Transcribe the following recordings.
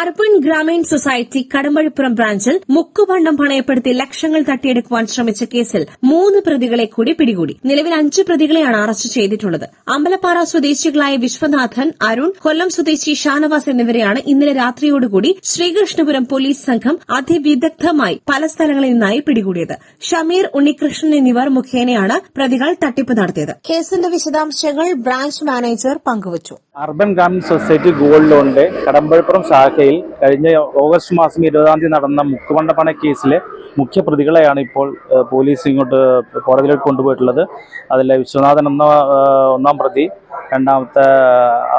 Urban Grameen society Kadampazhipuram ബ്രാഞ്ചിൽ മുക്കുപണ്ടം പണയപ്പെടുത്തി ലക്ഷങ്ങൾ തട്ടിയെടുക്കുവാൻ ശ്രമിച്ച കേസിൽ മൂന്ന് പ്രതികളെ കൂടി പിടികൂടി. നിലവിൽ അഞ്ച് പ്രതികളെയാണ് അറസ്റ്റ് ചെയ്തിട്ടുള്ളത്. അമ്പലപ്പാറ സ്വദേശികളായ വിശ്വനാഥൻ അരുൺ കൊല്ലം സ്വദേശി ഷാനവാസ് എന്നിവരെയാണ് ഇന്നലെ രാത്രിയോടുകൂടി ശ്രീകൃഷ്ണപുരം പോലീസ് സംഘം അതിവിദഗ്ധമായി പല സ്ഥലങ്ങളിൽ നിന്നായി പിടികൂടിയത്. ഷമീർ ഉണ്ണികൃഷ്ണൻ എന്നിവർ മുഖേനയാണ് പ്രതികൾ തട്ടിപ്പ് നടത്തിയത്. കേസിന്റെ വിശദാംശങ്ങൾ ബ്രാഞ്ച് മാനേജർ പങ്കുവച്ചു. അർബൻ ഗ്രാമീൺ സൊസൈറ്റി ഗോൾഡ് ലോണിന്റെ കടമ്പഴപ്പുറം ശാഖയിൽ കഴിഞ്ഞ ഓഗസ്റ്റ് മാസം ഇരുപതാം തീയതി നടന്ന മുക്കുമണ്ട പണ കേസിലെ മുഖ്യ പ്രതികളെയാണ് ഇപ്പോൾ പോലീസ് ഇങ്ങോട്ട് കോടതിയിലേക്ക് കൊണ്ടുപോയിട്ടുള്ളത്. അതിലെ വിശ്വനാഥൻ എന്ന ഒന്നാം പ്രതി രണ്ടാമത്തെ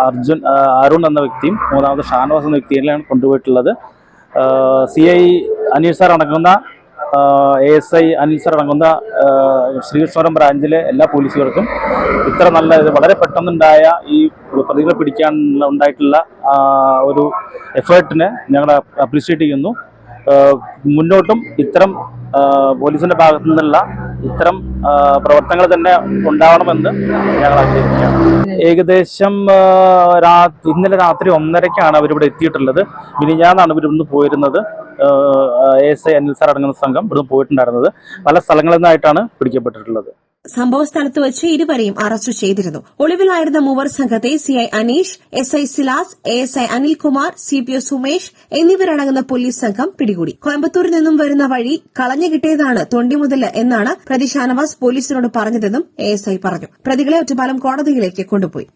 അർജുൻ അരുൺ എന്ന വ്യക്തിയും മൂന്നാമത്തെ ഷാനവാസ് എന്ന വ്യക്തിയിലാണ് കൊണ്ടുപോയിട്ടുള്ളത്. സി ഐ അനീഷ് സാർ അടങ്ങുന്ന A S I Anil sir അടങ്ങുന്ന ശ്രീകൃഷ്ണപുരം ബ്രാഞ്ചിലെ എല്ലാ പോലീസുകാർക്കും ഇത്ര നല്ല വളരെ പെട്ടെന്നുണ്ടായ ഈ പ്രതികളെ പിടിക്കാൻ ഉണ്ടായിട്ടുള്ള ഒരു എഫേർട്ടിനെ ഞങ്ങൾ അപ്രീഷിയേറ്റ് ചെയ്യുന്നു. മുന്നോട്ടും ഇത്തരം പോലീസിന്റെ ഭാഗത്തു നിന്നുള്ള ഇത്തരം പ്രവർത്തനങ്ങൾ തന്നെ ഉണ്ടാവണമെന്ന് ഞങ്ങൾ ആഗ്രഹിക്കുകയാണ്. ഏകദേശം ഇന്നലെ രാത്രി ഒന്നരയ്ക്കാണ് അവരിവിടെ എത്തിയിട്ടുള്ളത്. മിനിഞ്ഞാന്നാണ് ഇവരിന്ന് പോയിരുന്നത്. എസ് ഐ അനിൽ സാർ അടങ്ങുന്ന സംഘം ഇവിടുന്ന് പോയിട്ടുണ്ടായിരുന്നത്. പല സ്ഥലങ്ങളിൽ നിന്നായിട്ടാണ് പിടിക്കപ്പെട്ടിട്ടുള്ളത്. സംഭവ സ്ഥലത്ത് വെച്ച് ഇരുവരെയും അറസ്റ്റ് ചെയ്തിരുന്നു. ഒളിവിലായിരുന്ന മൂവർ സംഘത്തെ CI Aneesh S I Silas A S I Anilkumar C P O Sumesh എന്നിവരടങ്ങുന്ന പോലീസ് സംഘം പിടികൂടി. കോയമ്പത്തൂരിൽ നിന്നും വരുന്ന വഴി കളഞ്ഞു കിട്ടിയതാണ് തൊണ്ടിമുതൽ എന്നാണ് പ്രതി ഷാനവാസ് പോലീസിനോട് പറഞ്ഞതെന്നും എ എസ് ഐ പറഞ്ഞു. പ്രതികളെ ഒറ്റപ്പാലം കോടതിയിലേക്ക് കൊണ്ടുപോയി.